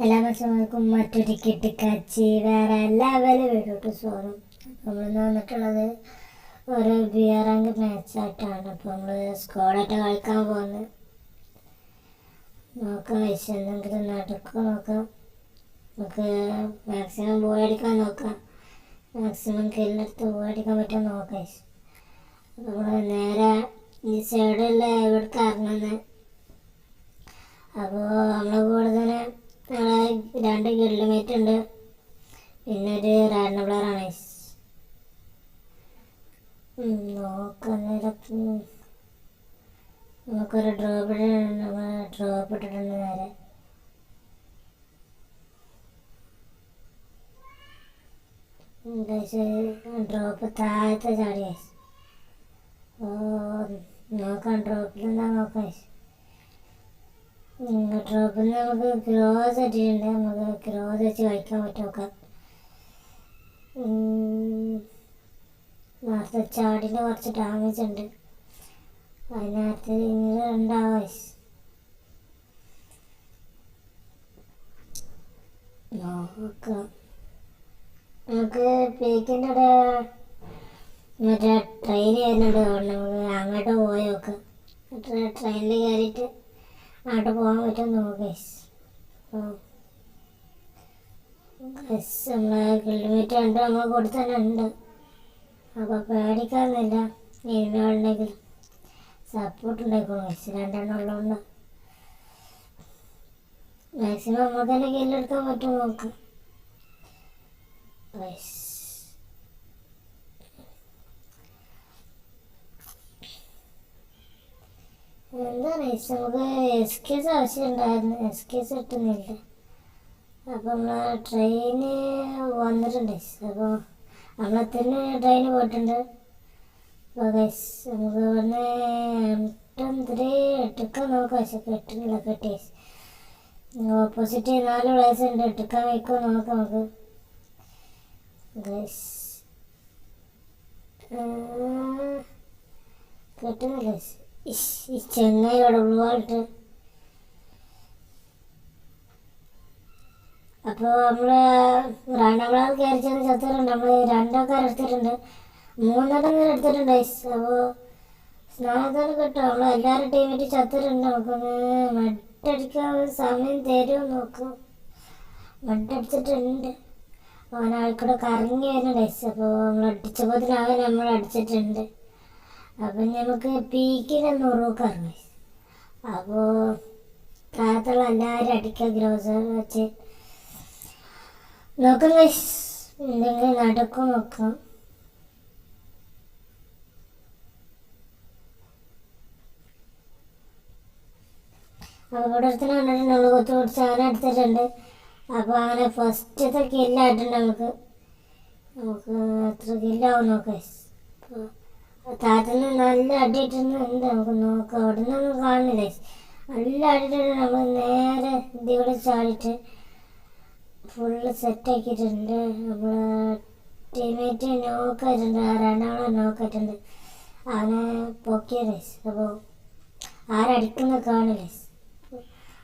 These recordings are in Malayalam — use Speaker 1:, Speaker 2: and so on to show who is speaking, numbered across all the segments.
Speaker 1: എല്ലാ ഭക്ഷണങ്ങൾക്കും മറ്റൊരു കെട്ടിക്കാച്ചി വേറെ എല്ലാ വില വീടോട്ട് സോറും നമ്മൾ വന്നിട്ടുള്ളത് ഒരു ബിയറങ്ക് മാച്ചായിട്ടാണ് അപ്പോൾ നമ്മൾ സ്കോളായിട്ട് കളിക്കാൻ പോകുന്നത് നോക്കാം എന്തെങ്കിലും നടക്കും നോക്കാം. നമുക്ക് മാക്സിമം ബോൾ അടിക്കാൻ നോക്കാം. മാക്സിമം കില്ലെടുത്ത് പോയടിക്കാൻ പറ്റുമോ നോക്കാം നമ്മൾ നേരെ ഈ സൈഡിലുള്ള ഇവിടേക്ക് ഇറങ്ങുന്നത് അപ്പോൾ നമ്മളെ രണ്ട് മേറ്റ് ഉണ്ട്. പിന്നെ ഒരു റാൻഡം പ്ലെയറാണ് ആണ്. നമുക്കൊരു ഡ്രോപ്പ് നമ്മൾ ഡ്രോപ്പ് ഇട്ടിട്ടുണ്ട് നേരെ. ഡ്രോപ്പ് താഴത്തെ ചാടി guys. ഓ നോക്കാം ഡ്രോപ്പിൽ എന്താ നോക്കാം guys. ഡ്രോപ്പിൽ നമുക്ക് ക്രോസ് ഇട്ടിട്ടുണ്ട് നമുക്ക് ക്രോസ് വെച്ച് വായിക്കാൻ പറ്റുമൊക്കെ. നേരത്തെ ചാടിന്റെ കുറച്ച് ഡാമേജ് ഉണ്ട്. അതിനകത്ത് ഇങ്ങനെ ഉണ്ടാവും നോക്കാം. നമുക്ക് പീക്കിന്റെ മറ്റേ ട്രെയിൻ വരുന്നുണ്ട്. അതുകൊണ്ട് നമുക്ക് അങ്ങോട്ട് പോയി നോക്കാം. ട്രെയിനിൽ കയറിയിട്ട് അങ്ങോട്ട് പോകാൻ പറ്റുമോ നോക്കാം നമ്മളെ കിലോമീറ്റർ ഉണ്ട് നമ്മൾ കൂടെ തന്നെ ഉണ്ട് അപ്പോൾ ഇനിമയുണ്ടെങ്കിൽ സപ്പോർട്ട് ഉണ്ടായിക്കോളും ഗൈസ് രണ്ടെണ്ണം ഉള്ളതുകൊണ്ട് മാക്സിമം നമുക്ക് തന്നെ കയ്യിലെടുക്കാൻ പറ്റുമോ നോക്കാം ഗൈസ് എന്താ ഗൈസ് നമുക്ക് എസ് കേസ് ആവശ്യമുണ്ടായിരുന്നു. എസ് കേസ് കിട്ടുന്നില്ല. അപ്പം നമ്മളെ ട്രെയിന് വന്നിട്ടുണ്ട്. അപ്പോൾ നമ്മളത്തിന് ട്രെയിന് പോയിട്ടുണ്ട്. അപ്പോൾ ഗൈസ് നമുക്ക് ഇവിടുന്ന് എട്ടുക്കാൻ നോക്കാം. പക്ഷെ കിട്ടുന്നില്ല കിട്ടി. ഓപ്പോസിറ്റ് നാല് പ്ലേസ് ഉണ്ട്. എട്ടുക്കാൻ വയ്ക്കോ നോക്കാം നമുക്ക്. ഗൈസ് കിട്ടുന്നില്ല. guys. ഈ ചെങ്ങായി ഇവിടെ അപ്പോൾ നമ്മൾ രണ്ടാമത് കയറി ചെന്ന് ചത്തിട്ടുണ്ട് നമ്മൾ രണ്ടൊക്കെ എടുത്തിട്ടുണ്ട് മൂന്നെണ്ണം ഇങ്ങനെ എടുത്തിട്ടുണ്ട് അപ്പോൾ സ്നാനത്തോടെ കിട്ടും. നമ്മൾ എല്ലാവരും ടീമിറ്റ് ചത്തിട്ടുണ്ട് നമുക്കൊന്ന് മട്ടടിക്കാൻ സമയം തരുമോ നോക്കും. മട്ടടിച്ചിട്ടുണ്ട്. അവനാൾക്കൂടെ കറങ്ങി കറങ്ങി വരുന്നുണ്ട് അപ്പോൾ നമ്മൾ അടിച്ചപ്പോൾ അവൻ നമ്മൾ അടിച്ചിട്ടുണ്ട്. അപ്പം നമുക്ക് പീക്കിന് നൂറുക്ക് ഇറങ്ങി അപ്പോൾ താഴത്തുള്ള എല്ലാവരും അടിക്കാൻ ഗ്രോസർ വെച്ച് നോക്കും എന്തെങ്കിലും നടക്കും നോക്കാം. അപ്പോൾ ഇവിടെ കണ്ടിട്ടുണ്ട് നമ്മൾ കൊത്തു പിടിച്ച് അങ്ങനെ എടുത്തിട്ടുണ്ട്. അപ്പോൾ അങ്ങനെ ഫസ്റ്റത്തെ കില്ലായിട്ടുണ്ട് നമുക്ക് നമുക്ക് എത്ര കില്ലാവും നോക്കാം താഴത്തുനിന്ന് നല്ല അടിയിട്ടുണ്ട് നമുക്ക് നോക്കാം. അവിടെ നിന്നൊന്നും കാണുന്നില്ല. നല്ല അടിയിട്ടുണ്ട് നമ്മൾ നേരെ ഇതിവിടെ ചാടിയിട്ട് ഫുള്ള് സെറ്റാക്കിയിട്ടുണ്ട് നമ്മൾ ടീമേറ്റ് നോക്കായിട്ടുണ്ട് രണ്ടാമത് നോക്കായിട്ടുണ്ട് അവനെ പൊക്കിയ അപ്പോൾ ആരടിക്കുന്ന കാണില്ല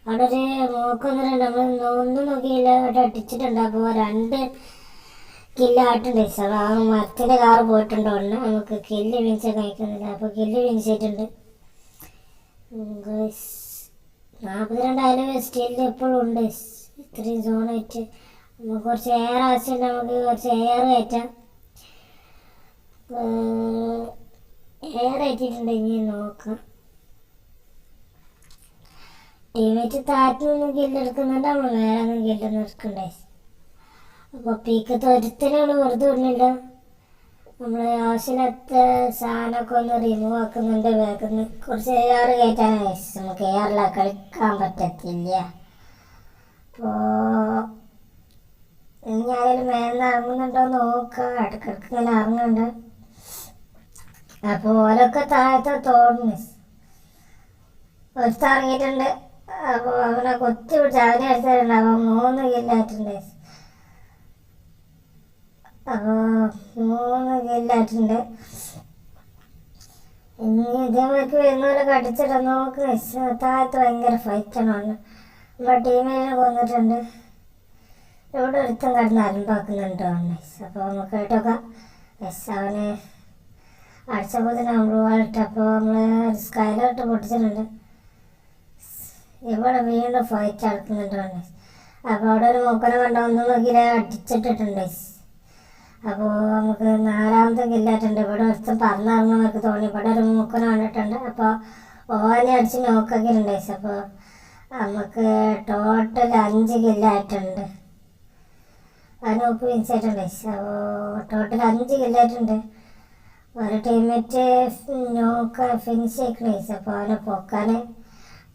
Speaker 1: അവിടെ ഒരു നോക്കുന്നുണ്ട് നമ്മൾ ഒന്നും നോക്കിയില്ല. അവിടെ അടിച്ചിട്ടുണ്ട്. അപ്പോൾ രണ്ട് കില്ലായിട്ടുണ്ട് അപ്പോൾ ആ മരത്തിന്റെ കാറ് പോയിട്ടുണ്ട് ഉടനെ. നമുക്ക് കില്ല് വീഴ്ച കഴിക്കുന്നില്ല അപ്പോൾ കില്ല് വീഴ്ചയിട്ടുണ്ട് നാൽപ്പത്തിരണ്ടായാലും സ്റ്റീലിൽ എപ്പോഴും ഉണ്ട്. ഇത്രയും സോണായിട്ട് നമുക്ക് കുറച്ച് എയർ ആവശ്യമുണ്ട്. നമുക്ക് കുറച്ച് എയർ കയറ്റാം. എയർ കയറ്റിയിട്ടുണ്ട്. ഇനി നോക്കാം. ടീമേറ്റ് താറ്റിൽ നിന്ന് കില്ലെടുക്കുന്നുണ്ട്. നമ്മൾ മേലെ നിന്ന് കില്ലെന്ന് എടുക്കണ്ടേ അപ്പോൾ പീക്ക് തൊരുത്തിലാണ് വെറുതെ ഇടുന്നുണ്ട് നമ്മൾ ആവശ്യമില്ലാത്ത സാധനമൊക്കെ ഒന്ന് റിമൂവ് ആക്കുന്നുണ്ട് നിന്ന് കുറച്ച് എയർ കയറ്റാൻ നമുക്ക് എയറില കളിക്കാൻ പറ്റത്തില്ല. അപ്പോൾ ആരെങ്കിലും മേന്ന് ഇറങ്ങുന്നുണ്ടോ നോക്ക. ഇടക്കിടക്ക് ഇങ്ങനെ ഇറങ്ങുന്നുണ്ട്. അപ്പോൾ ഓരൊക്കെ താഴത്തെ തോന്നുന്നു ഒരുത്ത ഇറങ്ങിയിട്ടുണ്ട്. അപ്പോൾ അവനെ കൊത്തി പിടിച്ച് അവനെ എടുത്തിട്ടുണ്ട് അപ്പം മൂന്ന് കില്ലായിട്ടുണ്ട് മൂന്ന് കില്ലായിട്ടുണ്ട് ഇനി ഇതേമാർക്ക് വരുന്നവരൊക്കെ കടിച്ചിട്ട് നോക്ക്. താഴത്ത് ഭയങ്കര ഫൈറ്റാണ് നമ്മുടെ ടീമിനെ കൊന്നിട്ടുണ്ട്. ഇവിടെ ഒരുത്തം കിടന്ന് അലമ്പാക്കുന്നുണ്ട് ഗൈസ് അപ്പോൾ നമുക്ക് കേട്ടോക്കാം യെസ് അവന് അടിച്ചപ്പോൾ തന്നെ നമ്മൾ അപ്പോൾ നമ്മൾ സ്കൈലോട്ട് പൊട്ടിച്ചിട്ടുണ്ട്. ഇവിടെ വീണ്ടും ഫൈറ്റ് നടക്കുന്നുണ്ട് ഗൈസ് അപ്പോൾ അവിടെ ഒരു മൂക്കനെ കണ്ടോ ഒന്നും നോക്കിയില്ല അടിച്ചിട്ടിട്ടുണ്ട്. ഗൈസ് അപ്പോൾ നമുക്ക് നാലാമത്തെ കില്ലായിട്ടുണ്ട് ഇവിടെ ഒരുത്തം പറഞ്ഞിറങ്ങുന്നവർക്ക് തോന്നി. ഇവിടെ ഒരു മൂക്കനെ കണ്ടിട്ടുണ്ട്. അപ്പോൾ ഓനെ അടിച്ച് നോക്കുകയുണ്ട് അപ്പോൾ നമുക്ക് ടോട്ടൽ അഞ്ച് കില്ലായിട്ടുണ്ട്. അതിന് അതിനൊപ്പ് വിൻസായിട്ടുണ്ട് അപ്പോൾ ടോട്ടൽ അഞ്ച് കില്ലായിട്ടുണ്ട്. ഒരു ടീമേറ്റ് നോക്ക ഫിനിഷ് ആക്കണ അപ്പോൾ അവനെ പൊക്കാൻ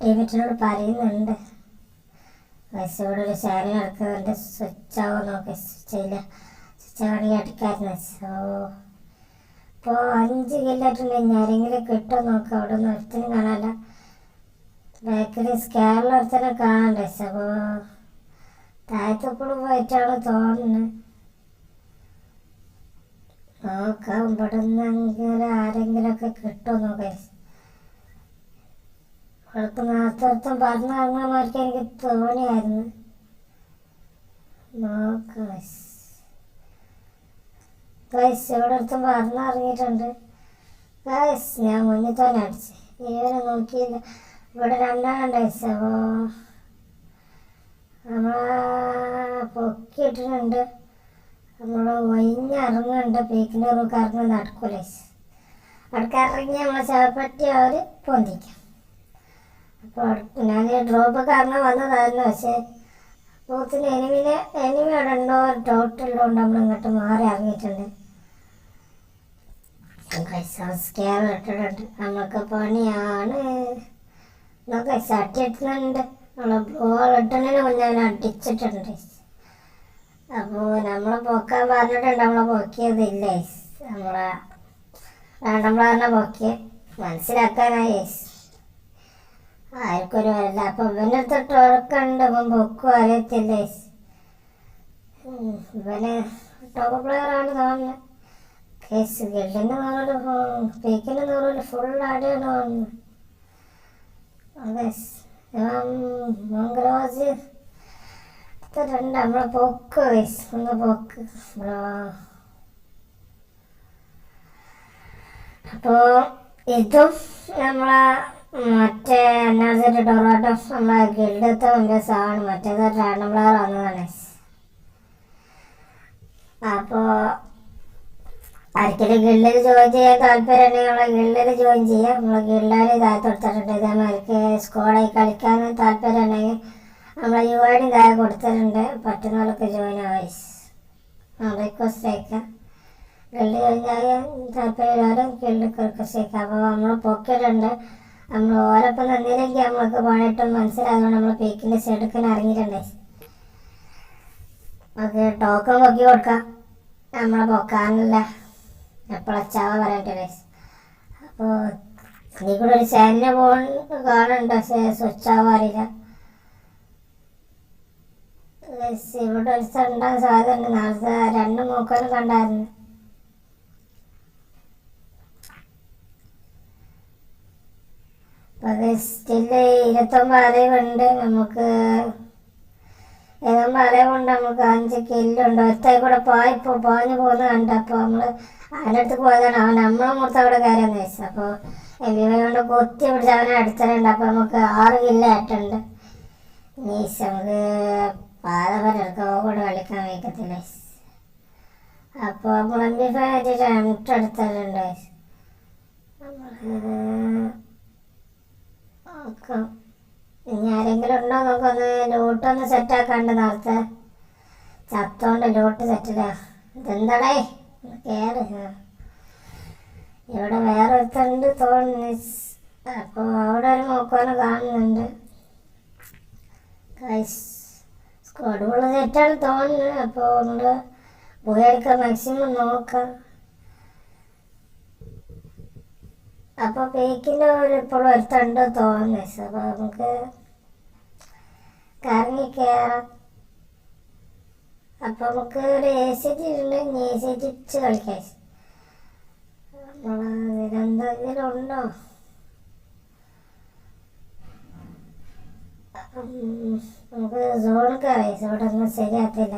Speaker 1: ടീമേറ്റിനോട് പറയുന്നുണ്ട്. വയസ്സോടെ ഒരു ശാരി നടക്കുന്നുണ്ട്. സ്വിച്ച് ആവോ നോക്കി. സ്വിച്ച് ഇല്ല ആണെങ്കിൽ അടിക്കായിരുന്നു. സോ ഇപ്പോൾ അഞ്ച് കില്ലായിട്ടുണ്ട് ഇനി ആരെങ്കിലും കിട്ടുമോ നോക്കാം. അവിടെ നിന്ന് ഒരുത്തിനും കാണാനില്ല ബാക്കിൽ സ്കാനിൽ ഒരുത്തനെ കാണണ്ടേ? അപ്പോൾ താഴത്തെപ്പോഴും പോയിട്ടാണ് തോന്നുന്നത് നോക്കാം. ഇവിടെ നിന്നെങ്കിലും ആരെങ്കിലുമൊക്കെ കിട്ടുമോ നോക്കാം. അവൾക്ക് നേരത്തെ പറഞ്ഞു ഇറങ്ങണമാർക്ക് എനിക്ക് തോന്നിയായിരുന്നു. നോക്കാം. ഗൈസ് ഇവിടെ ഒരുത്തം പറഞ്ഞിറങ്ങിയിട്ടുണ്ട് ഗൈസ് ഞാൻ മുന്നിൽ തന്നെ അടിച്ച്. ഇവരെ നോക്കിയില്ല. ഇവിടെ രണ്ടാണ്ട് ഗൈസ് അപ്പോൾ നമ്മളെ പൊക്കിയിട്ടിട്ടുണ്ട് നമ്മൾ ഒഴിഞ്ഞിറങ്ങുന്നുണ്ട് പീക്കിന്റെ റൂക്ക് ഇറങ്ങി നടക്കൂല അവിടേക്ക് ഇറങ്ങി നമ്മളെ ചവപ്പറ്റി അവർ പൊന്തിക്കാം. അപ്പോൾ ഞാൻ ഡ്രോപ്പൊക്കെ കാരണം വന്നതായിരുന്നു. പക്ഷേ പോത്തിന് എനിമിനെ എനിമി അവിടെ ഉണ്ടോ? ഡൗട്ട് ഉള്ളതുകൊണ്ട് നമ്മൾ ഇങ്ങോട്ട് മാറി ഇറങ്ങിയിട്ടുണ്ട്. സ്കെയർ ഇട്ടിട്ടുണ്ട് നമുക്ക് പണിയാണ്. നമുക്ക് ചട്ടി ഇട്ടിട്ടുണ്ട് നമ്മളെ ബോൾ മുന്നേ അവനെ അടിച്ചിട്ടുണ്ട്. അപ്പോൾ നമ്മളെ പൊക്കാൻ പറഞ്ഞിട്ടുണ്ട്. നമ്മളെ പൊക്കിയതില്ല നമ്മളെ രണ്ടാം പ്ലാറിനെ പൊക്കി മനസ്സിലാക്കാനായി ആർക്കൊരു വരില്ല അപ്പം ഇവന്റെ അടുത്ത് ടോക്കുണ്ട് ഇവൻ പൊക്കും അറിയത്തില്ല ഇവന് ടോപ്പ് പ്ലെയർ ആണ് തോന്നുന്നത് കേസ് ഗിൽഡിന്റെ നൂറിൽ പീക്കിന്റെ നൂറിൽ ഫുൾ അടിയാണ് അതെ മംഗളവാസി രണ്ട് നമ്മളെ പൊക്ക് ഒന്ന് പൊക്ക് അപ്പോൾ ഇതും നമ്മളെ മറ്റേ എനർജി ഡൊറോട്ടം നമ്മളെ ഗിൽഡത്തെ മെമ്പേഴ്സാണ് മറ്റേത് റാണ്ടം പ്ലെയർ വന്നതാണ് അപ്പോൾ ആർക്കെങ്കിലും ഗിൽഡിൽ ജോയിൻ ചെയ്യാൻ താല്പര്യം ഉണ്ടെങ്കിൽ നമ്മളെ ഗിൽഡിൽ ജോയിൻ ചെയ്യാം. നമ്മളെ ഗിൽഡിൽ ഇതായി കൊടുത്തിട്ടുണ്ട് ഇതേമാതിരിക്ക് സ്കോഡായി കളിക്കാൻ താല്പര്യം ഉണ്ടെങ്കിൽ നമ്മളെ യു ഐഡി ഇതായി കൊടുത്തിട്ടുണ്ട്. പറ്റുന്നവർക്ക് ജോയിൻ ആവാം റിക്വസ്റ്റ് അയക്കാം ഗിൽഡ് ജോയിൻ ചെയ്യാൻ താല്പര്യമുള്ളവരും ഗിൽഡിക്ക് റിക്വസ്റ്റ് അയക്കാം അപ്പോൾ നമ്മൾ പൊക്കിയിട്ടുണ്ട് നമ്മൾ ഓരോപ്പം നിന്നില്ലെങ്കിൽ നമ്മൾക്ക് പണിയിട്ടും മനസ്സിലായതുകൊണ്ട് നമ്മൾ പീക്കിന്റെ സെടുക്കാൻ ഇറങ്ങിയിട്ടുണ്ട്. നമുക്ക് ടോക്കൺ പൊക്കി കൊടുക്കാം. നമ്മളെ പൊക്കാനില്ല എപ്പോഴച്ചാവ പറയട്ടെ ഗൈസ് അപ്പോൾ നീ കൂടെ ഒരു ചാനലിനെ കാണുന്നുണ്ട് പക്ഷേ സ്വിച്ച് ആവാറില്ല ഇവിടെ ഒരു ഉണ്ടാകാൻ സാധ്യതയുണ്ട് നാളത്തെ രണ്ട് മൂക്കാനും കണ്ടായിരുന്നു. അപ്പൊ സ്റ്റിൽ ഇരുപത്തൊമ്പത് അറിവുണ്ട് നമുക്ക് ഇരുപത്തൊമ്പത് അലവുണ്ട് നമുക്ക് അഞ്ച് കില്ലുണ്ട്. ഒറ്റ കൂടെ പോയി പാഞ്ഞു പോകുന്ന കണ്ട അപ്പോൾ നമ്മൾ അവന്റെ അടുത്ത് പോയതാണ്. അവൻ നമ്മളെ മുഹൂർത്തം അവിടെ കയറിയെന്ന് വെച്ചു. അപ്പോൾ എവിടെ കൊണ്ട് കൊത്തി പിടിച്ച് അവനെ അടിച്ചിട്ടുണ്ട് അപ്പോൾ നമുക്ക് ആറ് കില്ല ആയിട്ടുണ്ട് നീസ് നമുക്ക് പാത വരെടുക്കാൻ കൂടെ കളിക്കാൻ വയ്ക്കത്തില്ല. അപ്പോൾ നമ്മൾ എം ബി ഫൈവ് വെച്ചിട്ട് എമിട്ടെടുത്തിട്ടുണ്ട് നോക്കാം. ഇനി ആരെങ്കിലും ഉണ്ടോ നോക്കൊന്ന് ലൂട്ടൊന്ന് സെറ്റാക്കാണ്ട് നേരത്തെ. ചത്തോണ്ട് ലൂട്ട് സെറ്റില്ല ഇതെന്താടേ? കേറ് ഇവിടെ വേറെ ഒരുത്തുണ്ട് തോന്നുന്നു അപ്പോൾ അവിടെ ഒരു നോക്കാനും കാണുന്നുണ്ട്. സ്ക്വാഡുള്ള സെറ്റാണ് തോന്നുന്നത് അപ്പോൾ നമ്മൾ പോയി എടുക്കാം മാക്സിമം നോക്കാം. അപ്പോൾ പേക്കിന്റെ ഒരു ഇപ്പോഴും ഒരുത്തുണ്ട് സർ അപ്പോൾ നമുക്ക് കറങ്ങി കയറാം അപ്പോൾ നമുക്ക് ഒരു എ സി ജി ഉണ്ട് എ സി ജി ഇച്ച് കളിക്കാം ഉം, നമുക്ക് സോൺ കയറി ഒന്നും ശരിയാകത്തില്ല.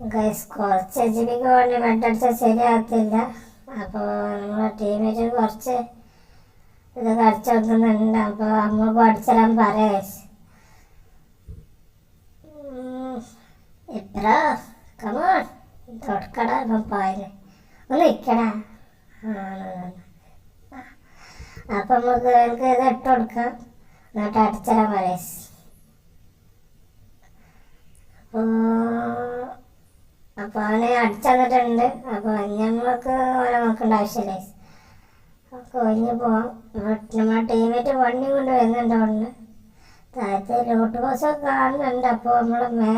Speaker 1: ഗൈസ് കുറച്ച് എച്ച് ബിക്ക് വേണ്ടി ബെഡടിച്ചാൽ ശരിയാകത്തില്ല. അപ്പോൾ നമ്മളെ ടീമേറ്റ് കുറച്ച് ഇത് കടിച്ചു വെക്കുന്നുണ്ട് അപ്പോൾ നമ്മൾ അടിച്ചിടാൻ പറയാം ഗൈസ് ഇത്ര കമോൺ തൊടക്കട ഇപ്പം പോയത് ഒന്ന് നിൽക്കടാ അപ്പം നമുക്ക് എനിക്ക് ഇത് ഇട്ട് കൊടുക്കാം. എന്നിട്ട് അടിച്ചിടാൻ പറയാം അപ്പോൾ അപ്പോൾ അവന് അടിച്ചന്നിട്ടുണ്ട് അപ്പോൾ ഞങ്ങൾക്ക് ഓരോ നോക്കേണ്ട ആവശ്യമില്ല അപ്പോൾ ഒഴിഞ്ഞ് പോവാം. നമ്മുടെ ടീമേറ്റ് വണ്ടി കൊണ്ട് വരുന്നുണ്ട് അവിടെ താഴത്തെ ലോട്ട് ബസ്സൊക്കെ കാണുന്നുണ്ട്. അപ്പോൾ നമ്മൾ മേ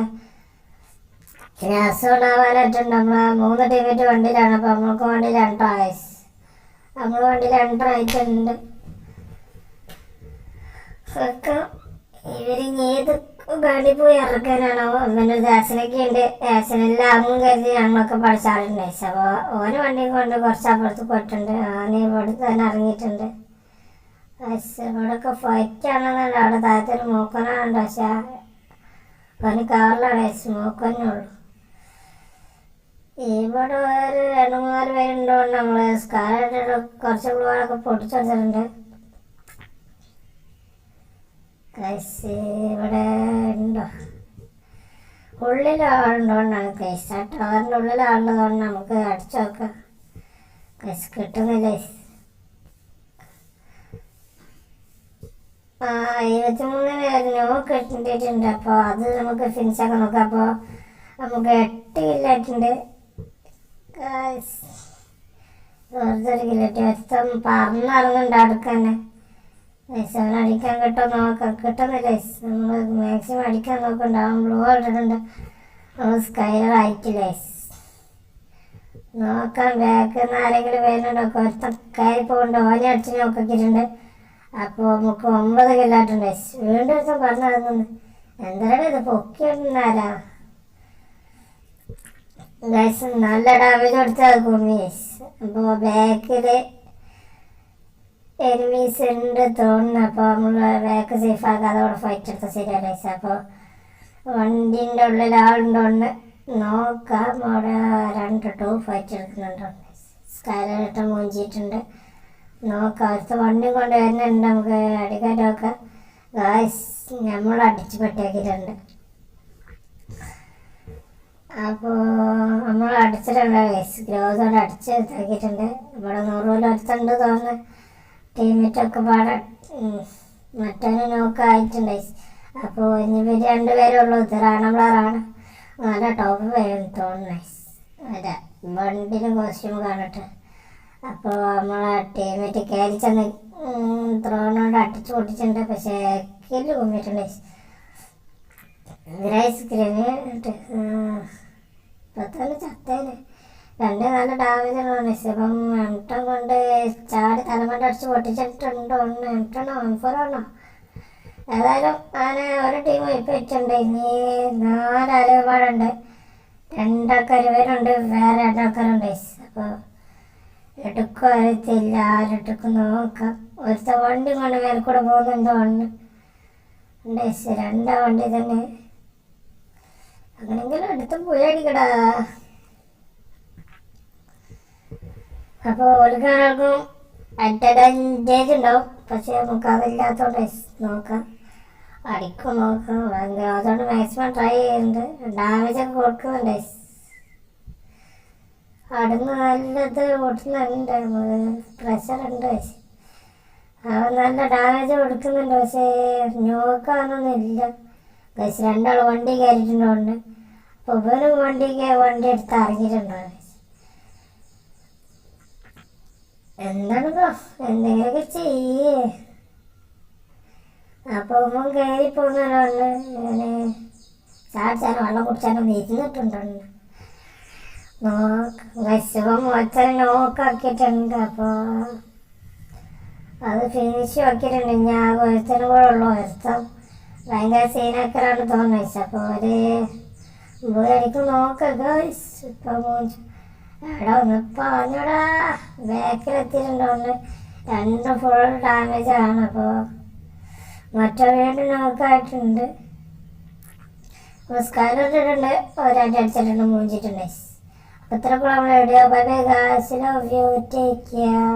Speaker 1: ഗ്യാസ് നമ്മൾ മൂന്ന് ടീമേറ്റ് വണ്ടിയിലാണ്. അപ്പോൾ നമ്മൾക്ക് വണ്ടി ആയസ് നമ്മൾ വണ്ടി രണ്ടായിട്ടുണ്ട് ഒക്കെ ഇവരിനി ഏത് ഗാഡി പോയി ഇറക്കാനാണോ പിന്നെ ദാസനൊക്കെ ഉണ്ട്. ദാസനെല്ലാം കരുതി ഞങ്ങളൊക്കെ പഠിച്ച ആളുണ്ട്. അപ്പോൾ ഓരോ വണ്ടി കൊണ്ട് കുറച്ച് അപ്പുറത്ത് പോയിട്ടുണ്ട്. ആന ഇവിടെ തന്നെ ഇറങ്ങിയിട്ടുണ്ട്. ഇവിടെയൊക്കെ ഫൈറ്റ് ആണെന്നുണ്ട് അവിടെ താഴത്തൊരു മൂക്കനാണുണ്ട് പക്ഷെ അവന് കാറിലാണ്. മൂക്കനേ ഉള്ളൂ. ഇവിടെ ഒരു രണ്ട് മൂന്നാൽ പേരുണ്ടോണ്ട് നമ്മൾ സ്കാലായിട്ട് കുറച്ച് പിള്ളേരൊക്കെ പൊട്ടിച്ചു വെച്ചിട്ടുണ്ട് കൈസ് ഇവിടെ ഉണ്ടോ ഉള്ളിലാണ്ടോണ്ടാണ് കൈസ് ആ ടവറിന്റെ ഉള്ളിലാണ്ടതുകൊണ്ട് നമുക്ക് അടിച്ചു നോക്കാം. കൈസ് കിട്ടുന്നില്ല ആ ഇരുപത്തിമൂന്ന് നോ കിട്ടിയിട്ടുണ്ട്. അപ്പോൾ അത് നമുക്ക് ഫിനിഷ് ആക്കാൻ നോക്കാം. അപ്പോൾ നമുക്ക് എട്ട് കില്ലായിട്ടുണ്ട് വെറുതെ ഒരു കിലോട്ട് വ്യക്തം പറഞ്ഞിറങ്ങുന്നുണ്ട് അടുക്കന്നെ. സെവൻ അടിക്കാൻ കിട്ടോ നോക്കാം. കിട്ടുന്നില്ല നമ്മൾ മാക്സിമം അടിക്കാൻ നോക്കണ്ടാവും. ബ്ലൂ ഇട്ടിട്ടുണ്ട് നമ്മൾ സ്കൈലർ ആയിട്ടില്ല നോക്കാം. ബാക്കിൽ നിന്ന് ആരെങ്കിലും വരുന്നുണ്ടോ? കുറച്ച് കയറി പോകണ്ട ഓനെ അടിച്ച് നോക്കിയിട്ടുണ്ട് അപ്പോൾ നമുക്ക് ഒമ്പത് കില്ലായിട്ടുണ്ട് വീണ്ടും ഒരുത്തം പറഞ്ഞു തന്നു എന്താണ് ഇത്? പൊക്കിയിട്ടുണ്ടാരാ ഗൈസ് നല്ല ഡാമേജ് കൊടുത്താൽ കുമ്മി അപ്പോൾ ബാക്കിൽ എനിമീസ് ഉണ്ട് തോന്നുന്നു അപ്പോൾ നമ്മൾ ബാക്ക് സേഫ് ആക്കാതെ അവിടെ ഫൈറ്റ് എടുത്ത ശരിയല്ല അപ്പോൾ വണ്ടീന്റെ ഉള്ളിൽ ആളുണ്ടോന്ന് നോക്കാം. അവിടെ രണ്ട് ടൂ ഫൈറ്റ് എടുക്കുന്നുണ്ട് സ്കൈലൈട്ട് മൂഞ്ചിയിട്ടുണ്ട്. നോക്കാം. അടുത്ത വണ്ടി കൊണ്ട് വരുന്നുണ്ട്. നമുക്ക് അടിക്കാൻ നോക്കാം. ഗായ്സ് നമ്മൾ അടിച്ച് പെട്ടിയാക്കിയിട്ടുണ്ട് അപ്പോൾ നമ്മൾ അടിച്ചിട്ടുണ്ട് ഗൈസ് ഗ്രോസോട് അടിച്ച് ഇതാക്കിയിട്ടുണ്ട്. ഇവിടെ നൂറ് പോലെ അടുത്തുണ്ട് തോന്നുന്നു. ടീമേറ്റൊക്കെ പാടെ നോക്ക് നോക്കായിട്ടുണ്ട്. അപ്പോൾ ഇനി ഇവർ രണ്ടുപേരേ ഉള്ളൂ. ഇത് റാണബ്ലറാണ് നല്ല ടോപ്പ് വരും തോന്നുന്നു അതെ വണ്ടിന് കോസ്റ്റ്യൂം കാണട്ടെ. അപ്പോൾ നമ്മളെ ടീമേറ്റ് കയറി ചെന്ന് ത്രോണോട് അടിച്ച് പൊട്ടിച്ചിട്ടുണ്ട്. പക്ഷേ കില്ല് കുമ്മിട്ടുണ്ട് ഗ്രൈസ് ഇപ്പം തന്നെ ചത്തേനെ. രണ്ട് നല്ല ഡാമേജ് ആണ് ഇപ്പം എംട്ടം കൊണ്ട് ചാടി തലമണ്ട അടിച്ച് പൊട്ടിച്ചിട്ടുണ്ട് ഒന്ന്. എംട്ടണോ എംഫോറാണോ ഏതായാലും അങ്ങനെ ഒരു ടീം ഇപ്പം ഇനി ഇനി നാലാലുപാടുണ്ട് രണ്ടാൾക്കാർ പേരുണ്ട് വേറെ രണ്ടാൾക്കാരുണ്ട്. അപ്പോൾ എടുക്കോ അറിയത്തില്ല. ആരെടുക്കും നോക്കാം. ഒരുത്ത വണ്ടി കൊണ്ട് മേൽ കൂടെ പോകുന്നുണ്ടോ. ഉണ്ട് ഉണ്ട് രണ്ടാ വണ്ടി തന്നെ. അങ്ങനെങ്കിലും അടുത്ത് പോയി അടിക്കടാ ഓർക്ക് ഒരാൾക്കും അഡ്വാന്റേജ് ഉണ്ടാവും. പക്ഷെ നമുക്ക് അതില്ലാത്തോണ്ട് നോക്കാം. അടിക്കും നോക്കാം. അതുകൊണ്ട് മാക്സിമം ട്രൈ ചെയ്യുന്നുണ്ട്. ഡാമേജ് ഒക്കെ കൊടുക്കുന്നുണ്ട്. അവിടുന്ന് നല്ലത് ഓടുന്നുണ്ട് പ്രഷർ ഉണ്ട്. അവൻ നല്ല ഡാമേജ് കൊടുക്കുന്നുണ്ട്. പക്ഷേ നോക്കാനൊന്നുമില്ല ഗൈസ് രണ്ടാൾ വണ്ടി കയറിയിട്ടുണ്ടോണ്ട് അപ്പോൾ ഇവനും വണ്ടി വണ്ടി എടുത്ത് ഇറങ്ങിയിട്ടുണ്ടോ. എന്താണിപ്പോ? എന്തെങ്കിലുമൊക്കെ ചെയ്യേ. അപ്പോൾ ഇവൻ കയറി പോകുന്നവരുണ്ട് ഇങ്ങനെ ചാടിച്ചാൻ വെള്ളം കുടിച്ചാലും ഇരുന്നിട്ടുണ്ടുണ്ട് വിശവം ഒറ്റ നോക്കാക്കിയിട്ടുണ്ട്. അപ്പോൾ അത് ഫിനിഷ് ആക്കിയിട്ടുണ്ട്. ഞാൻ ഒരുത്തനും കൂടെ ഉള്ളു. ഒരുത്തം ഭയങ്കര സീനാക്കലാണ് തോന്നുന്നത്. അപ്പോൾ ഒരു വീടടിക്ക് നോക്കാം. ഗേൾസ് ഇപ്പം എടാ ഒന്ന് പറഞ്ഞോടാ. ബാക്കിലെത്തിയിട്ടുണ്ടോണ്ട് രണ്ടും ഫുൾ ഡാമേജ് ആണ് അപ്പോൾ മറ്റേ വീണ്ടും നോക്കായിട്ടുണ്ട് സ്കാനർ ഇട്ടിട്ടുണ്ട്. ഒരടി അടിച്ചിട്ടുണ്ട് മൂഞ്ചിട്ടുണ്ട് അപ്പോൾ ഇത്ര നമ്മൾ video bye bye guys love you take care